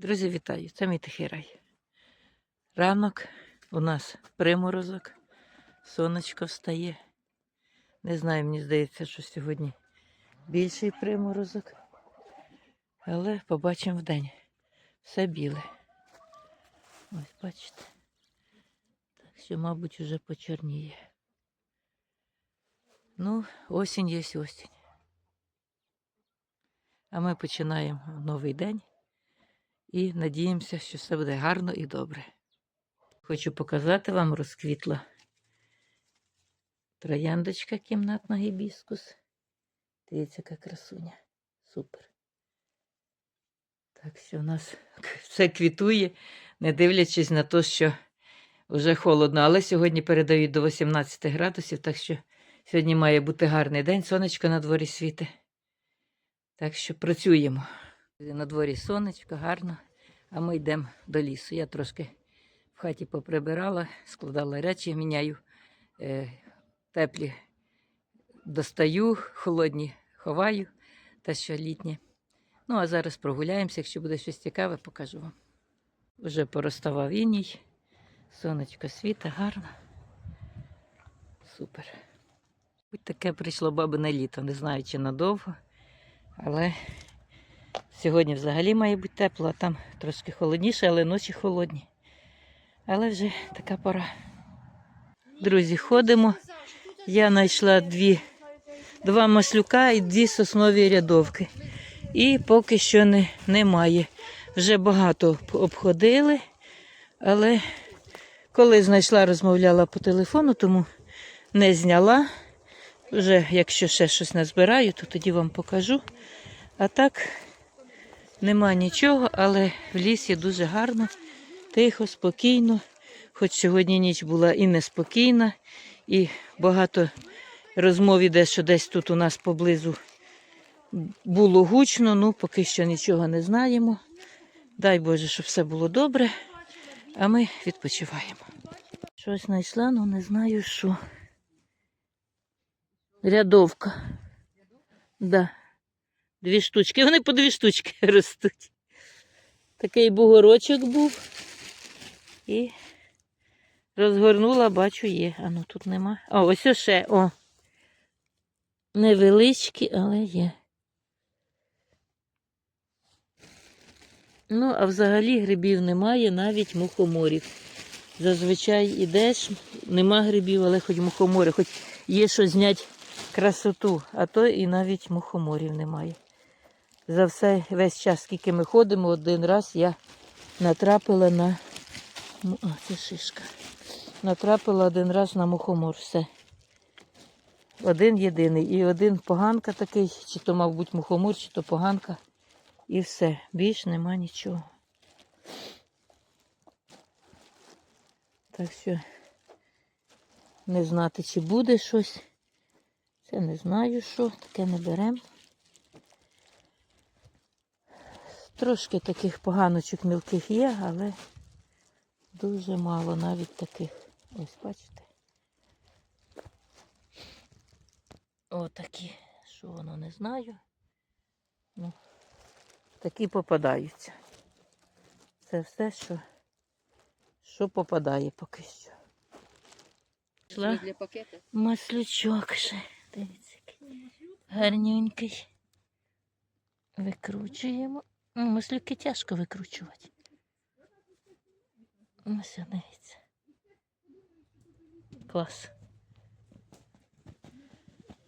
Друзі, вітаю! Це мій тихий рай. Ранок у нас приморозок, сонечко встає. Не знаю, мені здається, що сьогодні більший приморозок. Але побачимо вдень. Все біле. Ось, бачите. Так що, мабуть, вже почорніє. Ну, осінь є осінь. А ми починаємо новий день і надіємося, що все буде гарно і добре. Хочу показати вам розквітла трояндочка кімнатна гібіскус. Дивіться, яка красуня. Супер. Так що у нас все квітує, не дивлячись на те, що вже холодно. Але сьогодні передають до 18 градусів, так що сьогодні має бути гарний день, сонечко на дворі світе. Так що працюємо. На дворі сонечко, гарно, а ми йдемо до лісу. Я трошки в хаті поприбирала, складала речі, міняю е, теплі, достаю, холодні ховаю, та що літні. Ну, а зараз прогуляємося. Якщо буде щось цікаве, покажу вам. Вже пороставав іній, сонечко світа, гарно. Супер. Будь таке прийшло бабине літо, не знаю, чи надовго, але Сьогодні взагалі має бути тепло, а там трошки холодніше, але ночі холодні. Але вже така пора. Друзі, ходимо. Я знайшла дві, два маслюка і дві соснові рядовки. І поки що не, немає. Вже багато обходили, але коли знайшла, розмовляла по телефону, тому не зняла. Вже якщо ще щось назбираю, то тоді вам покажу. А так. Нема нічого, але в лісі дуже гарно, тихо, спокійно. Хоч сьогодні ніч була і неспокійна, і багато розмов іде, що десь тут у нас поблизу було гучно, ну поки що нічого не знаємо. Дай Боже, щоб все було добре, а ми відпочиваємо. Щось знайшла, ну не знаю що. Рядовка. Да. Дві штучки. Вони по дві штучки ростуть. Такий бугорочок був. І розгорнула, бачу, є. А ну тут нема. О, ось ще, о. Невеличкі, але є. Ну, а взагалі грибів немає, навіть мухоморів. Зазвичай ідеш, нема грибів, але хоч мухомори, хоч є що зняти красоту, а то і навіть мухоморів немає. За все весь час, скільки ми ходимо, один раз я натрапила на О, це шишка. Натрапила один раз на мухомор. Все. Один єдиний. І один поганка такий, чи то, мабуть, мухомор, чи то поганка. І все. Більш нема нічого. Так що не знати, чи буде щось. Це не знаю що, таке не беремо. Трошки таких поганочок мілких є, але дуже мало навіть таких. Ось бачите. Отакі, що воно не знаю. Ну, такі попадаються. Це все, що, що попадає поки що. Для маслючок ще. Дивіться, який гарнюнький. Викручуємо. Маслюки тяжко викручувати. Ось дивіться. Клас.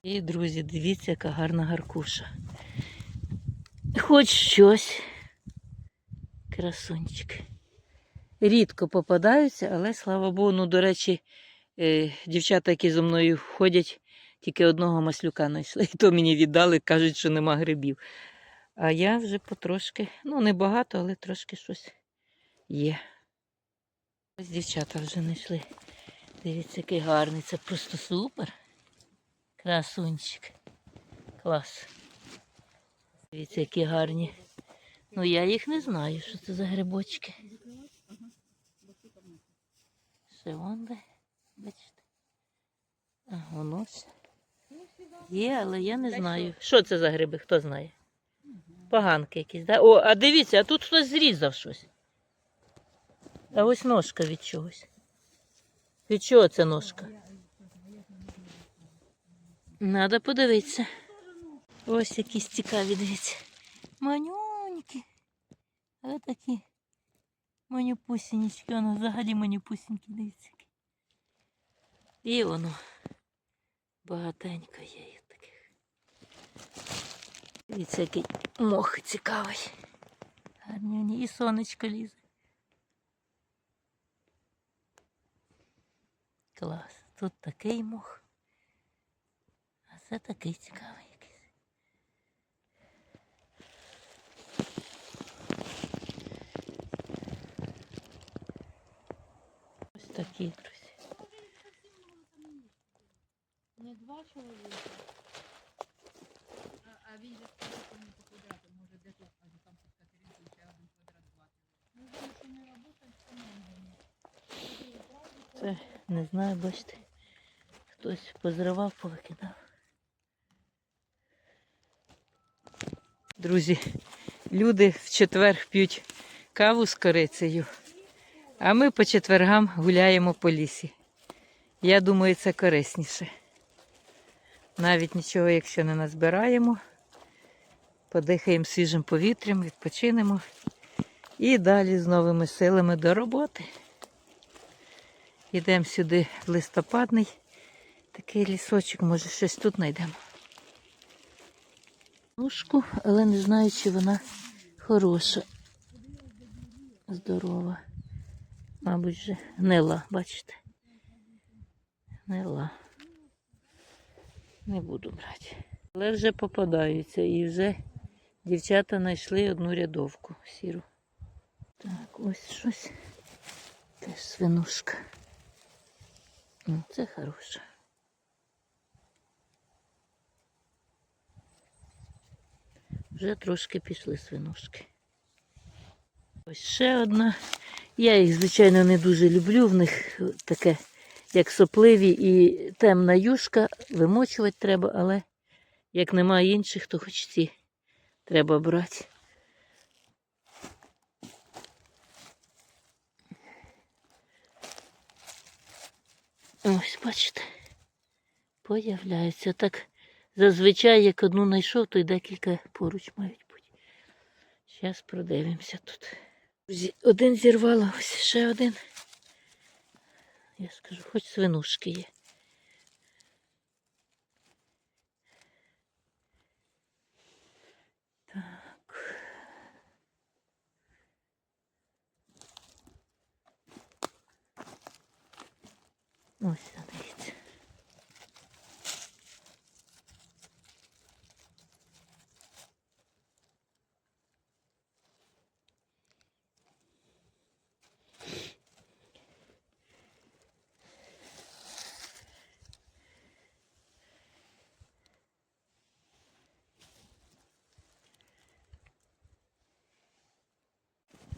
І, друзі, дивіться, яка гарна гаркуша. Хоч щось. Красунчик. Рідко попадаються, але слава Богу, ну, до речі, е, дівчата, які зі мною ходять, тільки одного маслюка знайшли. І то мені віддали, кажуть, що нема грибів. А я вже потрошки, ну не багато, але трошки щось є. Ось дівчата вже знайшли. Дивіться, який гарний. Це просто супер. Красунчик. Клас. Дивіться, які гарні. Ну я їх не знаю, що це за грибочки. Ще вон де, бачите. А, воно все. Є, але я не знаю. Що це за гриби, хто знає? Поганки якісь, да? О, а дивіться, а тут хтось зрізав щось. А ось ножка від чогось. Від чого це ножка? Надо подивитися. Ось якісь цікаві, дивіться. Манюнькі. А такі манюпусінічки, воно взагалі манюпусінькі, дивіться. І воно багатенько є таких. Дивіться, який мох цікавий. Гарні І сонечко лізе. Клас. Тут такий мох. А це такий цікавий якийсь. Ось такі, друзі. Не два чоловіка. Це не знаю, бачите. Хтось позривав, повикидав. Друзі, люди в четвер п'ють каву з корицею, а ми по четвергам гуляємо по лісі. Я думаю, це корисніше. Навіть нічого, якщо не назбираємо, подихаємо свіжим повітрям, відпочинемо і далі з новими силами до роботи. Йдемо сюди в листопадний такий лісочок, може щось тут знайдемо. Ножку, але не знаю, чи вона хороша. Здорова. Мабуть, вже гнила, бачите? Гнила. Не буду брати. Але вже попадаються і вже дівчата знайшли одну рядовку сіру. Так, ось щось. Теж свинушка. Це хороша. Вже трошки пішли свинушки. Ось ще одна. Я їх, звичайно, не дуже люблю. В них таке, як сопливі і темна юшка. Вимочувати треба, але як немає інших, то хоч ці треба брати. Ось, бачите, появляються. Так зазвичай, як одну знайшов, то й декілька поруч мають бути. Зараз продивимося тут. Один зірвала, ось ще один. Я скажу, хоч свинушки є. Ось, дивіться.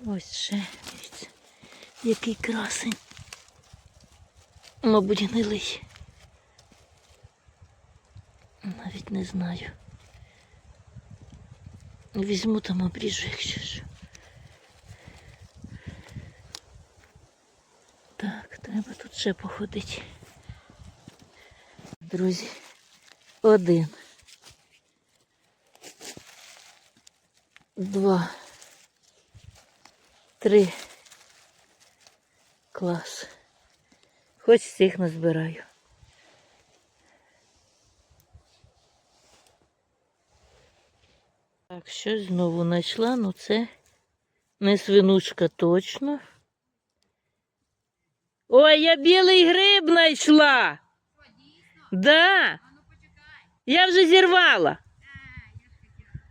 Ось ще, дивіться, який красень. Мабуть, гнилий. Навіть не знаю. Візьму там обріжу, якщо що. Так, треба тут ще походити. Друзі, один. Два. Три. Клас. Хоч всіх назбираю. Так, щось знову знайшла, ну це не свинучка точно. Ой, я білий гриб знайшла. Да. Я вже зірвала.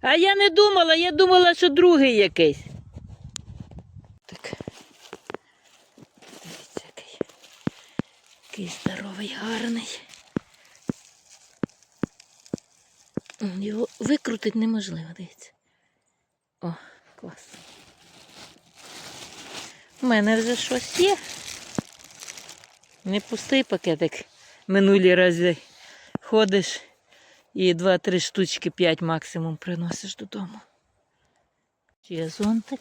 А я не думала, я думала, що другий якийсь. Так. Дивіться, який. Який здоровий, гарний. Його викрутити неможливо, дивіться. О, клас. У мене вже щось є. Не пустий пакетик. Минулі рази ходиш і два-три штучки, п'ять максимум приносиш додому. Ще зонтик.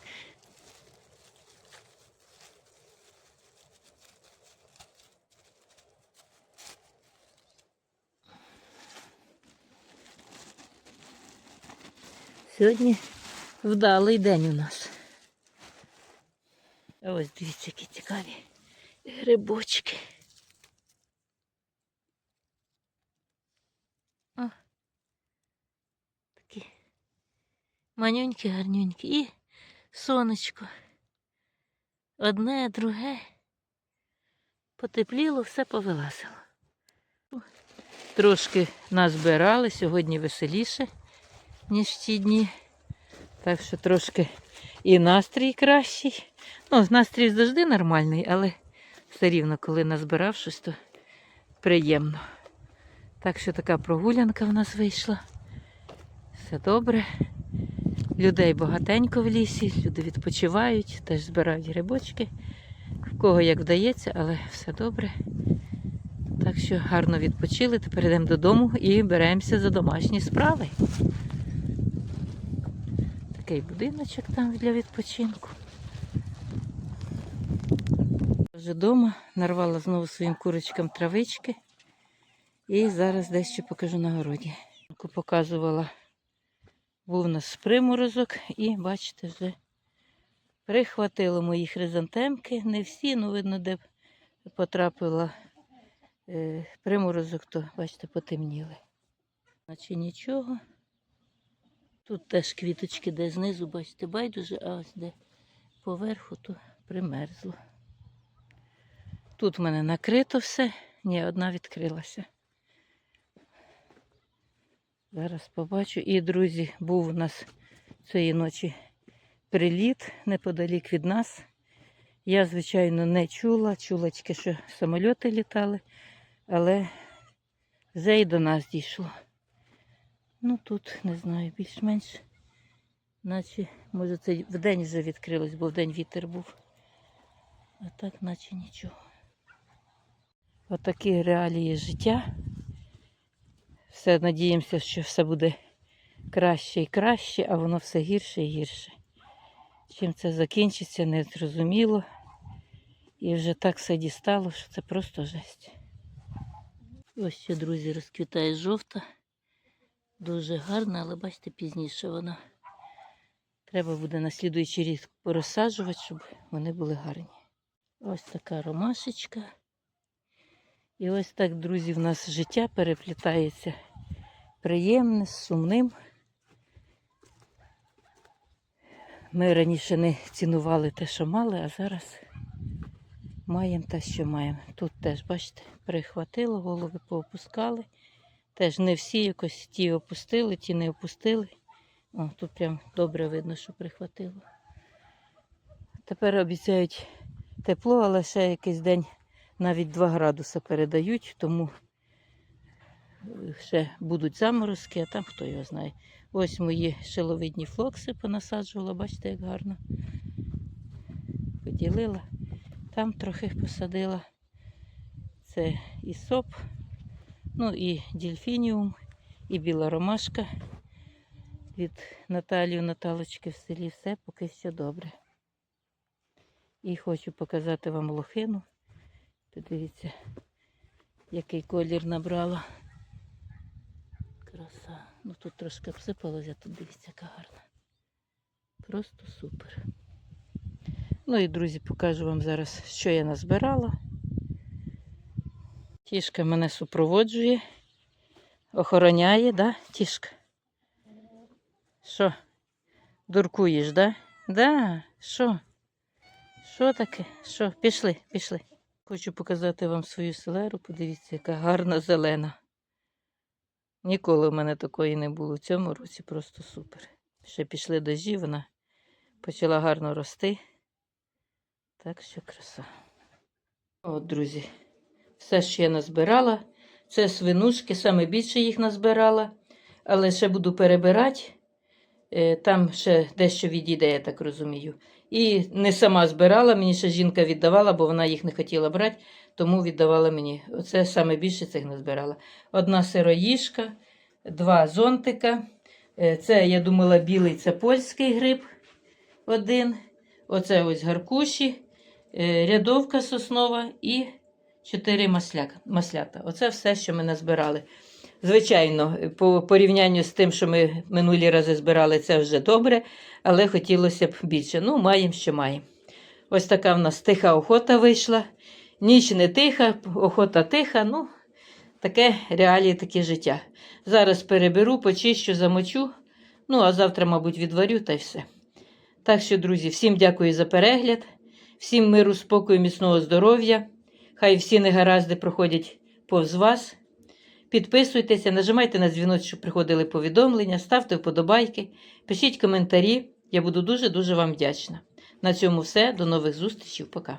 Сьогодні вдалий день у нас. Ось дивіться, які цікаві грибочки. О, такі манюнькі, гарнюнькі. І сонечко. Одне, друге. Потепліло, все повилазило. Трошки назбирали, сьогодні веселіше, ніж ті дні. Так що трошки і настрій кращий. Ну, настрій завжди нормальний, але все рівно, коли назбирав щось, то приємно. Так що така прогулянка в нас вийшла. Все добре. Людей багатенько в лісі, люди відпочивають, теж збирають грибочки. В кого як вдається, але все добре. Так що гарно відпочили. Тепер йдемо додому і беремося за домашні справи. Такий будиночок там для відпочинку. Вже вдома нарвала знову своїм курочкам травички. І зараз дещо покажу на городі. Показувала, був у нас приморозок, і бачите, вже прихватило мої хризантемки. Не всі, ну видно, де потрапила е, приморозок, то бачите, потемніли. Наче нічого. Тут теж квіточки, де знизу, бачите, байдуже, а ось де поверху, то примерзло. Тут в мене накрито все, ні, одна відкрилася. Зараз побачу. І, друзі, був у нас цієї ночі приліт неподалік від нас. Я, звичайно, не чула, чула тільки, що самольоти літали, але вже і до нас дійшло. Ну тут, не знаю, більш-менш, наче, може, це вдень вже відкрилось, бо вдень вітер був. А так, наче нічого. Отакі реалії життя. Все надіємося, що все буде краще і краще, а воно все гірше і гірше. Чим це закінчиться, не зрозуміло. І вже так все дістало, що це просто жесть. Ось ще, друзі, розквітає жовта. Дуже гарна, але бачите, пізніше вона. Треба буде на слідуючий рік порозсаджувати, щоб вони були гарні. Ось така ромашечка. І ось так, друзі, в нас життя переплітається приємне, сумним. Ми раніше не цінували те, що мали, а зараз маємо те, що маємо. Тут теж, бачите, перехватило, голови поопускали. Теж не всі якось ті опустили, ті не опустили. О, тут прям добре видно, що прихватило. Тепер обіцяють тепло, але ще якийсь день навіть 2 градуси передають, тому е, ще будуть заморозки, а там хто його знає. Ось мої шиловидні флокси понасаджувала, бачите, як гарно. Поділила, там трохи посадила. Це і соп, ну і дельфініум, і біла ромашка від Наталії Наталочки в селі. Все поки що добре. І хочу показати вам лохину. Подивіться, який колір набрала. Краса. Ну тут трошки обсипалося, тут дивіться, яка гарна. Просто супер. Ну і, друзі, покажу вам зараз, що я назбирала. Тішка мене супроводжує, охороняє, да, Тішка? Що? Дуркуєш, да? Да, що? Що таке? Що? Пішли, пішли. Хочу показати вам свою селеру. Подивіться, яка гарна зелена. Ніколи в мене такої не було. В цьому році просто супер. Ще пішли дожі, вона почала гарно рости. Так що краса. От, друзі, все, що я назбирала, це свинушки, саме більше їх назбирала, але ще буду перебирати. Е, Там ще дещо відійде, я так розумію. І не сама збирала, мені ще жінка віддавала, бо вона їх не хотіла брати, тому віддавала мені. Оце саме більше цих не збирала. Одна сироїшка, два зонтика. Е, Це, я думала, білий це польський гриб. один, оце ось гаркуші, е, рядовка соснова і чотири маслята. Оце все, що ми назбирали. Звичайно, по порівнянню з тим, що ми минулі рази збирали, це вже добре, але хотілося б більше. Ну, маємо, що маємо. Ось така в нас тиха охота вийшла. Ніч не тиха, охота тиха. Ну, таке реалії, таке життя. Зараз переберу, почищу, замочу. Ну, а завтра, мабуть, відварю та й все. Так що, друзі, всім дякую за перегляд, всім миру, спокою, міцного здоров'я. Хай всі негаразди проходять повз вас. Підписуйтеся, нажимайте на дзвіночок, щоб приходили повідомлення, ставте вподобайки, пишіть коментарі. Я буду дуже-дуже вам вдячна. На цьому все. До нових зустрічей. Пока.